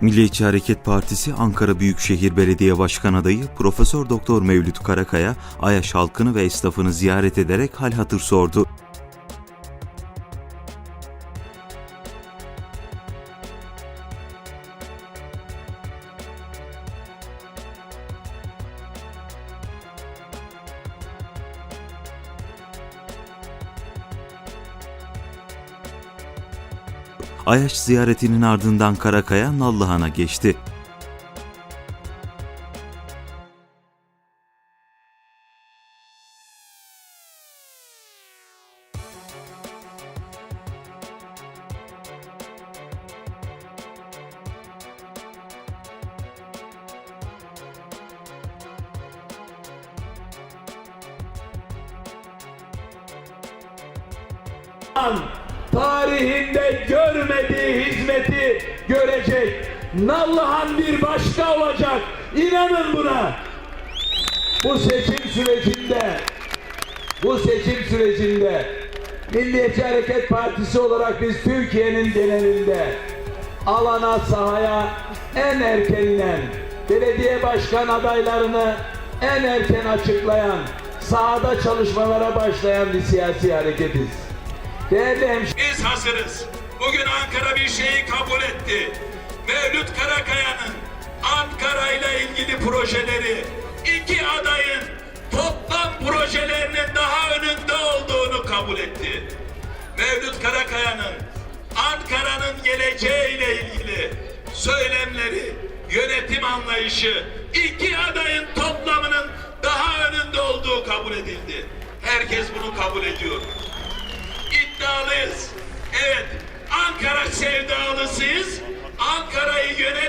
Milliyetçi Hareket Partisi Ankara Büyükşehir Belediye Başkan adayı Profesör Doktor Mevlüt Karakaya, Ayaş halkını ve esnafını ziyaret ederek hal hatır sordu. Ayaş ziyaretinin ardından Karakaya Nallıhan'a geçti. tarihinde Nallıhan bir başka olacak. İnanın buna. Bu seçim sürecinde bu seçim sürecinde Milliyetçi Hareket Partisi olarak biz Türkiye'nin genelinde alana sahaya en erkeninden belediye başkan adaylarını en erken açıklayan sahada çalışmalara başlayan bir siyasi hareketiz. Değerli hemşehrilerim. Biz hazırız. Bugün Ankara bir şeyi kabul etti. Mevlüt Karakaya'nın Ankara ile ilgili projeleri iki adayın toplam projelerinin daha önünde olduğunu kabul etti. Mevlüt Karakaya'nın Ankara'nın geleceğiyle ilgili söylemleri, yönetim anlayışı iki adayın toplamının daha önünde olduğu kabul edildi. Herkes bunu kabul ediyor. İddialıyız. Evet, Ankara sevdalısıyız. ಸರ್ಕಾರ ಈಗ ಏನೇ